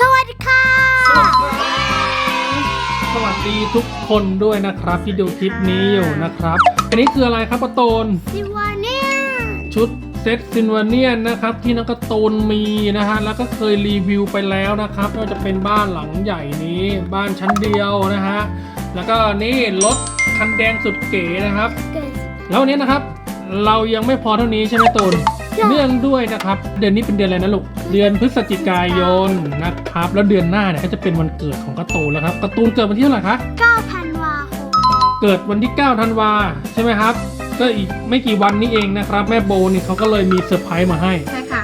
สวัสดีค่ะ สวัสดีทุกคนด้วยนะครับที่ดูคลิปนี้อยู่นะครับ อันนี้คืออะไรครับปะโตนซิวาเนียชุดเซตซินวาเนียนนะครับที่นักการ์ตูนมีนะฮะแล้วก็เคยรีวิวไปแล้วนะครับไม่ว่าจะเป็นบ้านหลังใหญ่นี้ บ้านชั้นเดียวนะฮะแล้วก็นี่รถคันแดงสุดเก๋นะครับเกิดแล้ววันนี้นะครับ เรายังไม่พอเท่านี้ใช่ไหมตูนยัง เนื่องด้วยนะครับ เดือนนี้เป็นเดือนอะไรนะลูก เดือนพฤศจิกายนนะครับ แล้วเดือนหน้าเนี่ยก็จะเป็นวันเกิดของการ์ตูนแล้วครับการ์ตูนเกิดวันที่เท่าไหร่คะ9ธันวาคมเกิดวันที่9ธันวาใช่ไหมครับ ก็อีกไม่กี่วันนี้เองนะครับ แม่โบนี่เขาก็เลยมีเซอร์ไพรส์มาให้ ใช่ค่ะ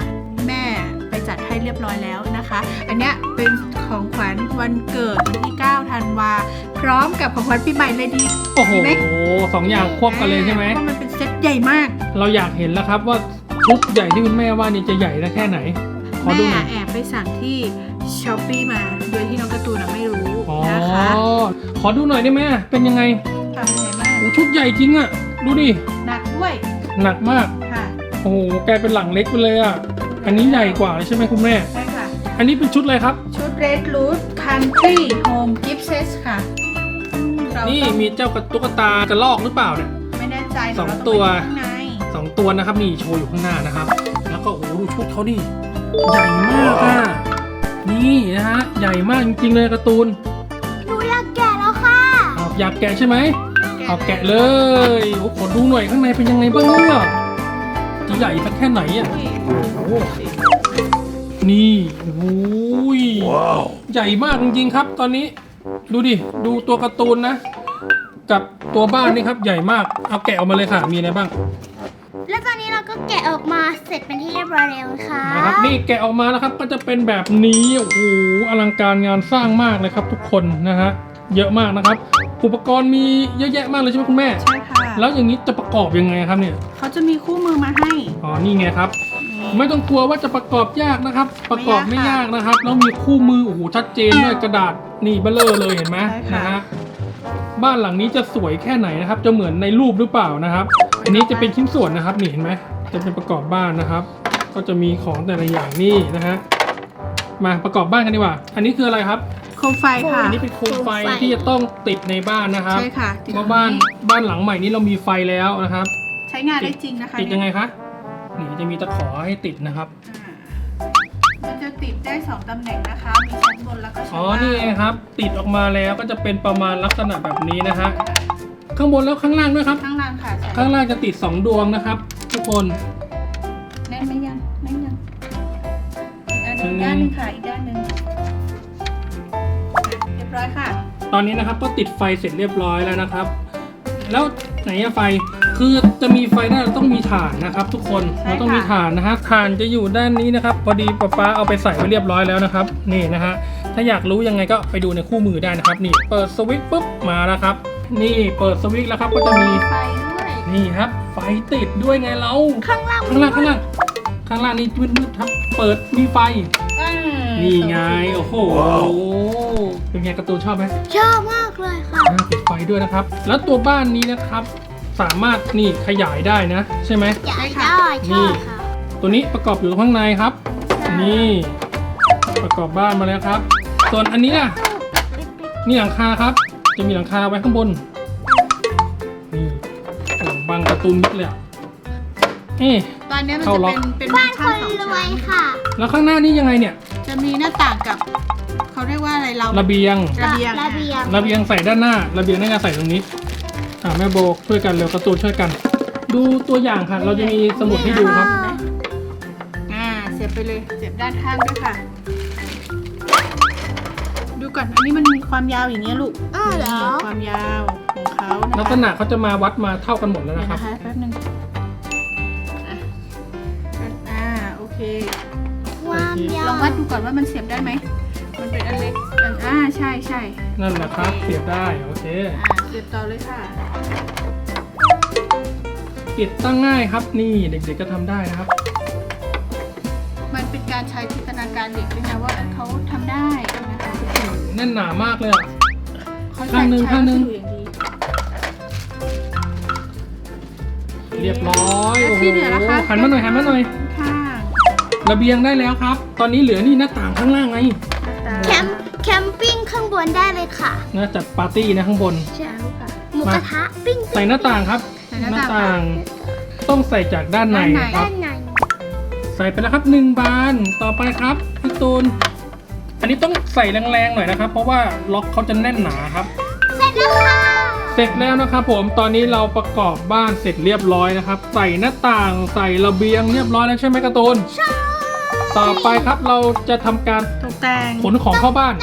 แม่ไปจัดให้เรียบร้อยแล้วนะคะ อันเนี้ยเป็นของขวัญวันเกิดวันที่9ธันวาพร้อมกับของขวัญปีใหม่เลยดีโอ้โหดีไหมสองอย่างควบกันเลยใช่ไหมเพราะมันเป็นเซ็ตใหญ่มาก เราอยากเห็นแล้วครับว่า ชุดใหญ่ที่คุณแม่ว่านี่จะใหญ่ได้แค่ไหน ขอดูหน่อยแม่แอบไปสั่งที่ช้อปปีมา โดยที่น้องการ์ตูนอะไม่รู้อ๋อ นะคะขอดูหน่อยได้ไหมเป็นยังไงทำใหญ่มากโอ้ชุดใหญ่จริงอะดูดิ หนักด้วยหนักมาก ค่ะโอ้โหกลายเป็นหลังเล็กไปเลยอะอันนี้ใหญ่กว่าเลยใช่ไหมคุณแม่ใช่ค่ะ อันนี้เป็นชุดอะไรครับ ชุด Red Root Country Home Gift Set ค่ะเรานี่ต้องมีเจ้ากับตุ๊กตากระลอกหรือเปล่าเนี่ย ไม่แน่ใจสองเดี๋ยเราตัว ไปดูข้างใน สองตัวนะครับนี่โชว์อยู่ข้างหน้านะครับ แล้วก็โอ้โหดูชุดเขาดิใหญ่มากอะนี่นะฮะใหญ่มากจริงๆเลยการ์ตูนหนูอยากแกะแล้วค่ะเอาอยากแกะใช่ไหมเอาแกะเลยโอ้ขอดูหน่อยข้างในเป็นยังไงบ้างเนี่ยจะใหญ่สักแค่ไหนอะโอ้โหนี่โอ้ยใหญ่มากจริงๆครับ ตอนนี้ ดูดิ ดูตัวการ์ตูนนะ กับตัวบ้านนี่ครับ ใหญ่มาก เอาแกะออกมาเลยค่ะ มีอะไรบ้าง แล้วตอนนี้เราก็แกะออกมาเสร็จเป็นที่เรียบร้อยแล้วค่ะนะครับนี่แกะออกมาแล้วครับก็จะเป็นแบบนี้โอ้โหอลังการงานสร้างมากเลยครับ ทุกคนนะฮะเยอะมากนะครับ อุปกรณ์มีเยอะแยะมากเลยใช่ไหมคุณแม่ ใช่ค่ะ แล้วอย่างนี้จะประกอบยังไงครับเนี่ย เขาจะมีคู่มือมาให้ อ๋อ นี่ไงครับ ไม่ต้องกลัวว่าจะประกอบยากนะครับ ประกอบไม่ไม่ยากยากนะครับ แล้วมีคู่มือ โอ้โห ชัดเจนด้วยกระดาษนี่เบลเลอร์เลยเห็นไหมใช่ค่ะ นะฮะ บ้านหลังนี้จะสวยแค่ไหนนะครับ จะเหมือนในรูปหรือเปล่านะครับ อันนี้จะเป็นชิ้นส่วนนะครับนี่เห็นไหมจะเป็นประกอบบ้านนะครับ ก็จะมีของแต่ละอย่างนี่นะฮะมาประกอบบ้านกันดีกว่า อันนี้คืออะไรครับโคมไฟค่ะ อันนี้เป็นโคมไฟ ที่จะต้องติดในบ้านนะครับใช่ค่ะติดเพราะบ้านบ้านหลังใหม่นี้เรามีไฟแล้วนะครับ ใช้งานได้จริงนะคะติดยังไงคะนี่จะมีตะขอให้ติดนะครับอ่ามันจะติดได้สองตำแหน่งนะคะ มีชั้นบนแล้วก็ชั้นอ๋อล่างนี่ไงครับ ติดออกมาแล้วก็จะเป็นประมาณลักษณะแบบนี้นะฮะ ข้างบนแล้วข้างล่างด้วยครับ ข้างล่างค่ะใช่ข้างล่างจะติด 2 ดวงนะครับ ทุกคน แน่นไหมยังแน่นยังอีกอันหนึ่งอืมด้านหนึงค่ะอีกด้านหนึ่งอะเรียบร้อยค่ะ ตอนนี้นะครับก็ติดไฟเสร็จเรียบร้อยแล้วนะครับ แล้วไหนอะไฟคือจะมีไฟได้เราต้องมีถ่านนะครับ ทุกคนใช่เราต้องมีค่ะถ่านนะฮะถ่านจะอยู่ด้านนี้นะครับ พอดีป๊าป๊าเอาไปใส่ไว้เรียบร้อยแล้วนะครับ นี่นะฮะถ้าอยากรู้ยังไงก็ไปดูในคู่มือได้นะครับ นี่เปิดสวิตช์ปุ๊บมาแล้วครับ นี่เปิดสวิตช์แล้วครับก็จะมี ไฟด้วย นี่ครับ ไฟติดด้วยไงเรา ข้างล่างข้างล่างข้างล่างข้างล่างนี่มืดๆครับ เปิดมีไฟอ่านี่ไง โอ้โห เป็นไงการ์ตูนชอบไหมชอบมากเลยค่ะ อ่าติดไฟด้วยนะครับ แล้วตัวบ้านนี้นะครับ สามารถนี่ขยายได้นะ ใช่ไหม อยากได้ชนี่อบค่ะตัวนี้ประกอบอยู่ข้างในครับ นี่ประกอบบ้านมาแล้วครับ ส่วนอันนี้ล่ะ นี่หลังคาครับ จะมีหลังคาไว้ข้างบน นี่โอ้บังการ์ตูนมิดเลยอะเอ๊ะ ตอนนี้มันเข้าจะล็อเป็กนเป็นบ้านชั้คนสองรวชั้ยนค่ะแล้วข้างหน้านี่ยังไงเนี่ย จะมีหน้าต่างกับ เขาเรียกว่าอะไรเรา ระเบียง ระเบียง ระเบียงระเบียงใส่ด้านหน้า ระเบียงน่าจะใส่ตรงนี้ อ่าแม่โบช่วยกันเร็วการ์ตูนช่วยกัน ดูตัวอย่างค่ะ เราจะมีสมุดให้ดูครับ อ่าเสียบไปเลยเสียบด้านข้างด้วยค่ะดู ก่อน อันนี้มันมีความยาวอย่างเงี้ยลูกอ้าวเหรอ นี่ความยาวของเขานะคะลักษณะเขาจะมาวัดมาเท่ากันหมดแล้วเดี๋ยวนะครับ นะคะแป๊บนึงอะอ่าโอเค ความยาวลองวัดดูก่อนว่ามันเสียบได้ไหม มันเป็นอันเล็กอันอ่าใช่ใช่นั่นแหละครับ เสียบได้ โอเค อ่าเสียบต่อเลยค่ะ ติดตั้งง่ายครับ นี่เด็กๆก็ทำได้นะครับ มันเป็นการใช้จินตนาการเด็กด้วยนะว่าเขาทำได้นะคะแน่นหนามากเลยอะเขาข้างหนึ่งใช้ข้างหนึ่งวัสดุอย่างดีเรียบร้อยแล้วโอ้โหที่เหลือละคะ หันมาหน่อยหันมาหน่อยข้างระเบียงได้แล้วครับ ตอนนี้เหลือนี่หน้าต่างข้างล่างไงหน้าต่ค่ะแคมป์แคมปิ้งข้างบนได้เลยค่ะนะจัดปาร์ตี้นะข้างบน ใช่ค่ะ หมูกระทะปิ้งใส่หน้าต่างครับใส่หน้าต่างต้องใส่จากด้านในด้านในครัด้าบนในใส่ไปแล้วครับหนึ่งบานต่อไปครับพี่ตูน อันนี้ต้องใส่แรงๆหน่อยนะครับ เพราะว่าล็อกเขาจะแน่นหนาครับ เสร็จแล้วค่ะเสร็จแล้วนะครับผมตอนนี้เราประกอบบ้านเสร็จเรียบร้อยนะครับ ใส่หน้าต่างใส่ระเบียงเรียบร้อยแล้วใช่ไหมการ์ตูนต่อไปครับเราจะทำการตกแต่งขนของเข้าบ้าน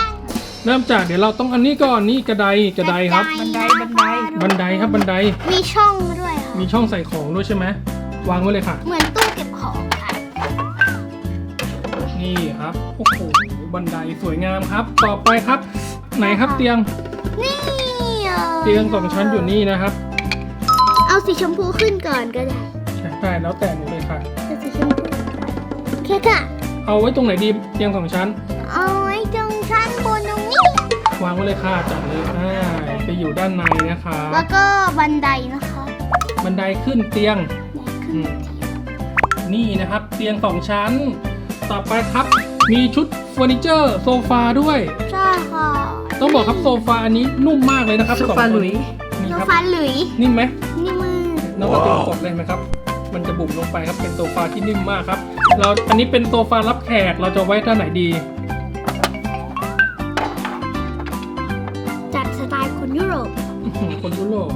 เริ่มจากเดี๋ยวเราต้องอันนี้ก่อนนี่กระไดกระไดครับ บันไดบันไดบันไดครับบันไดมีช่องด้วยค่ะ มีช่องใส่ของด้วยใช่ไหมวางไว้เลยค่ะ เหมือนตู้เก็บของค่ะ นี่ครับโอ้โห บันไดสวยงามครับ ต่อไปครับ ไหนครับเตียง นี่อะเตียงสองชั้นอยู่นี่นะครับ เอาสีชมพูขึ้นก่อนก็ได้ใช่ได้แล้วแต่หนูเลยค่ะ เอาสีชมพูโอเคค่ะ เอาไว้ตรงไหนดีเตียงสองชั้น เอาไว้ตรงชั้นบนตรงนี้ วางไว้เลยค่ะจัดเลยอ่าไปอยู่ด้านในนะคะแล้วก็บันไดนะคะบันไดขึ้นเตียงขึ้นนี่นะครับเตียงสองชั้น ต่อไปครับ มีชุด เฟอร์นิเจอร์โซฟาด้วย ใช่ค่ะต้องบอกครับโซฟาอันนี้นุ่มมากเลยนะครับโซสองฟาตัวหลุยนี่โซครับฟาหลุยนิ่มไหมนี่มือน้องการะตูนกดเลยไหมครับ มันจะบุ๋มลงไปครับเป็นโซฟาที่นิ่มมากครับ เราอันนี้เป็นโซฟารับแขกเราจะไว้ด้านไหนดี จัดสไตล์คนยุโรปอื้อหือคนยุโรป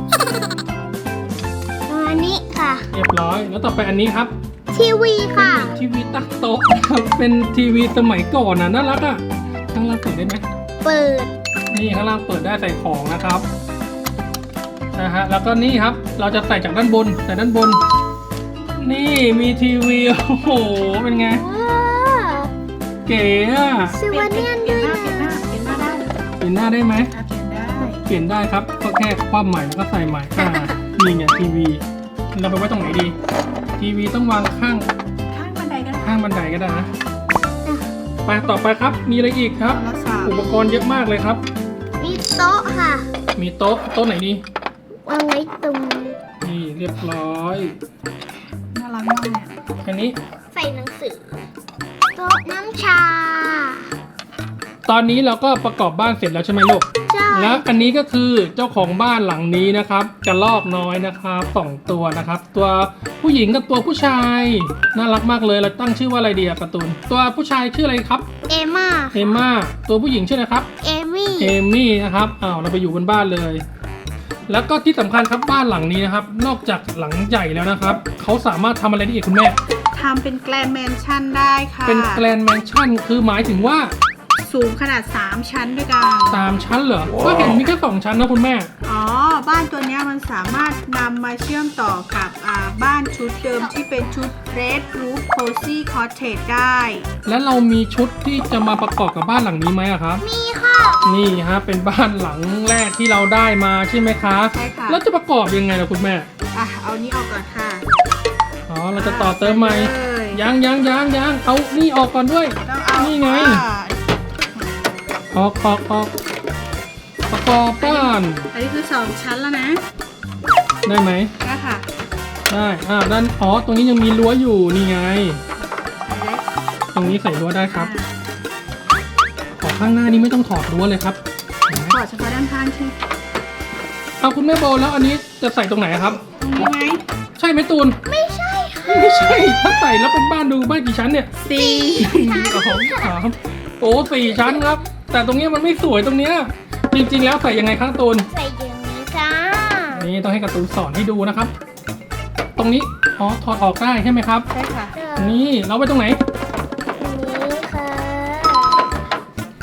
ประมาณนี้ค่ะ เรียบร้อยแล้วต่อไปอันนี้ครับ ทีวีค่ะ ทีวีตั้งโต๊ะนะครับเป็นทีวีสมัยก่อนนะน่ารักอะข้างล่างเปิดได้ไหมเปิด นี่ข้างล่างเปิดได้ใส่ของนะครับนะฮะแล้วก็นี่ครับเราจะใส่จากด้านบนใส่ด้านบน นี่มีทีวีโอ้โหเป็นไงว้าวเก๋อะซิวาเนียนด้วยนะเปลี่ยนหน้าเปลี่ยนหน้าได้เปลี่ยนหน้าได้ไหมอะเปลี่ยนได้เปลี่ยนได้ครับก็แค่คว่ำใหม่แล้วก็ใส่ใหม่อ่านี่ไงทีวีเราไปไว้ตรงไหนดี ทีวีต้องวางข้างข้างบันไดก็ได้ข้างบันไดก็ได้นะไปต่อไปครับ มีอะไรอีกครับ โทรศัพท์อุปกรณ์เยอะมากเลยครับ มีโต๊ะค่ะ มีโต๊ะโต๊ะไหนดีวางไว้ตรงนี้นี่เรียบร้อย น่ารักมากเลยอันนี้ ใส่หนังสือ โต๊ะน้ำชา ตอนนี้เราก็ประกอบบ้านเสร็จแล้วใช่ไหมลูกใช่ แล้วอันนี้ก็คือเจ้าของบ้านหลังนี้นะครับกระลอกน้อยนะครับสองตัวนะครับ ตัวผู้หญิงกับตัวผู้ชายน่ารักมากเลยเราตั้งชื่อว่าอะไรดีอะการ์ตูนตัวผู้ชายชื่ออะไรครับเอม่าเอมม่าตัวผู้หญิงชื่ออะไรครับเอมี่เอมี่นะครับอ้าวเราไปอยู่บนบ้านเลย แล้วก็ที่สำคัญครับบ้านหลังนี้นะครับ นอกจากหลังใหญ่แล้วนะครับเขาสามารถทำอะไรได้อีกคุณแม่ ทำเป็นแกลนแมนชั่นได้ค่ะ เป็นแกลนแมนชั่นคือหมายถึงว่า สูงขนาด 3 ชั้นด้วยกัน สามชั้นเหรอ ก็เห็นมีแค่สองชั้นนะคุณแม่ อ๋อ บ้านตัวเนี้ยมันสามารถนำมาเชื่อมต่อกับอ่าบ้านชุดเดิมที่เป็นชุด Red Roof Cozy Cottage ได้ แล้วเรามีชุดที่จะมาประกอบกับบ้านหลังนี้ไหมอะครับ มีค่ะ นี่ฮะเป็นบ้านหลังแรกที่เราได้มาใช่ไหมคะใช่ค่ะ แล้วจะประกอบยังไงล่ะคุณแม่ อะ เอานี้ออกก่อนค่ะอ๋อเราจะต่อเติมใหม่ เลยยังยังยังยังเอานี่ออกก่อนด้วย ต้องเอานี่ไง อ่า ออกออกออกประกอบบ้านอันนี้คือ2ชั้นแล้วนะได้ไหมก็ค่ะได้อ่าด้านอ๋อตรงนี้ยังมีรั้วอยู่นี่ไงเล็กตรงนี้ใส่รั้วได้ครับขอข้างหน้านี้ไม่ต้องถอดรั้วเลยครับเห็นไหมถอดเฉพาะด้านข้างใช่ไหมเอาคุณแม่โบแล้วอันนี้จะใส่ตรงไหนครับตรงนี้ไหมใช่ไหมตูนไม่ใช่ค่ะไม่ใช่ถ้าใส่แล้วเป็นบ้านดูบ้านกี่ชั้นเนี่ยสี่สองสามโอ้สี่ชั้นครับ แต่ตรงเนี้ยมันไม่สวยตรงเนี้ยจริง ๆ แล้วใส่ยังไงข้างตูนใส่อย่างนี้จ้านี่ต้องให้การ์ตูนสอนให้ดูนะครับ ตรงนี้อ๋อถอดออกได้ใช่ไหมครับ ใช่ค่ะ เออนี่เราไว้ตรงไหน นี้ค่ะ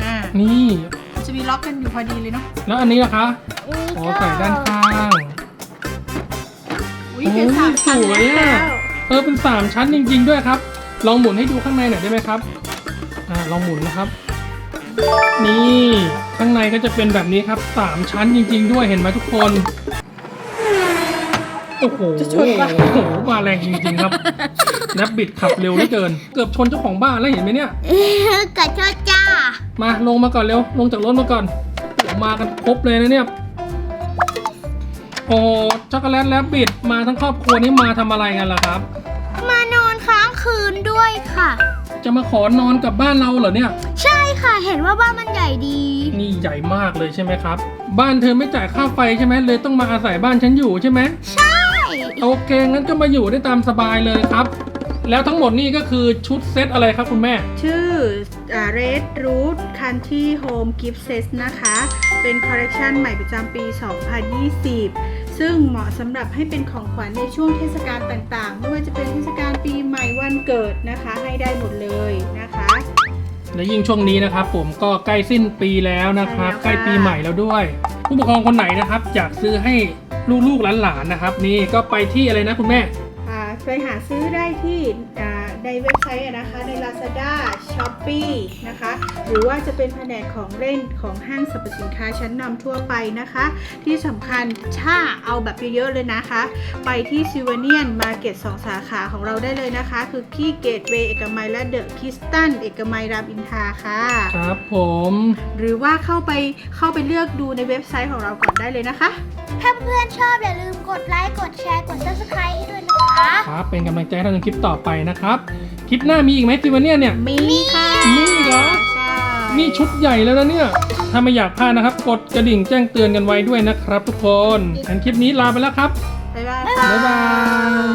อ่านี่จะมีล็อกกันอยู่พอดีเลยเนาะ แล้วอันนี้ล่ะคะนี่อ๋อก็ใส่ด้านข้าง อุ้ยเป็นสามชั้นโอ้ยสวยแล้อะ วเออเป็นสามชั้นจริง ๆ ด้วยครับ ลองหมุนให้ดูข้างในหน่อยได้ไหมครับ อ่าลองหมุนนะครับ นี่ข้างในก็จะเป็นแบบนี้ครับสามชั้นจริง ๆ ด้วยเห็นไหมทุกคนโอ้โหจะชนปะ โอ้โหมาแรงจริงๆครับ นับบิดขับเร็วเหลือเกิน เกือบชนเจ้าของบ้านแล้วเห็นไหมเนี่ยเออกระโดดจ้า มาลงมาก่อนเร็ว ลงจากรถมาก่อนโอ้มากันครบเลยนะเนี่ย โอ้ช็อกโกแลตและบิดมาทั้งครอบครัวนี้มาทำอะไรกันล่ะครับ มานอนค้างคืนด้วยค่ะ จะมาขอนอนกับบ้านเราเหรอเนี่ย ใช่ค่ะ เห็นว่าบ้านมันใหญ่ดี นี่ใหญ่มากเลยใช่ไหมครับ บ้านเธอไม่จ่ายค่าไฟใช่ไหมเลยต้องมาอาศัยบ้านฉันอยู่ใช่ไหมใช่ โอเคงั้นก็มาอยู่ได้ตามสบายเลยครับ แล้วทั้งหมดนี่ก็คือชุดเซตอะไรครับคุณแม่ ชื่ออ่า Red Root Country Home Gift Set นะคะ เป็นคอลเลกชันใหม่ประจำปี 2020 ซึ่งเหมาะสำหรับให้เป็นของขวัญในช่วงเทศกาลต่างๆ ไม่ว่าจะเป็นเทศกาลปีใหม่วันเกิดนะคะ ให้ได้หมดเลยนะคะ และยิ่งช่วงนี้นะครับ ผมก็ใกล้สิ้นปีแล้วนะครับ ใช่ใกแล้วค่ะล้ปีใหม่แล้วด้วย ผู้ปกครองคนไหนนะครับอยากซื้อให้ลูกๆหลานๆนะครับ นี่ก็ไปที่อะไรนะคุณแม่อ่า ไปหาซื้อได้ที่อ่าในเว็บไซต์อะนะคะใน Lazada Shopee นะคะ หรือว่าจะเป็นแผนกของเล่นของห้างสรรพสินค้าชั้นนำทั่วไปนะคะ ที่สำคัญถ้าเอาแบบเยอะๆเลยนะคะ ไปที่ซิวเนียนมาเก็ตสองสาขาของเราได้เลยนะคะ คือที่เกตเวย์เอกมัยและเดอะคิสตันเอกมัยรามอินทราค่ะ ครับผม หรือว่าเข้าไปเข้าไปเลือกดูในเว็บไซต์ของเราก่อนได้เลยนะคะ ถ้าเพื่อนชอบอย่าลืมกดไลค์กดแชร์กด subscribe ให้ด้วยนะคะ ครับเป็นกำลังใจให้เราในคลิปต่อไปนะครับ คลิปหน้ามีอีกไหมซิวาเนียเนี่ย มีค่ะมีเหรอ ใช่นี่ชุดใหญ่แล้วนะเนี่ย ถ้าไม่อยากพลาดนะครับ กดกระดิ่งแจ้งเตือนกันไว้ด้วยนะครับทุกคนงั้นคลิปนี้ลาไปแล้วครับ บ๊ายบายค่ะ บ๊ายบาย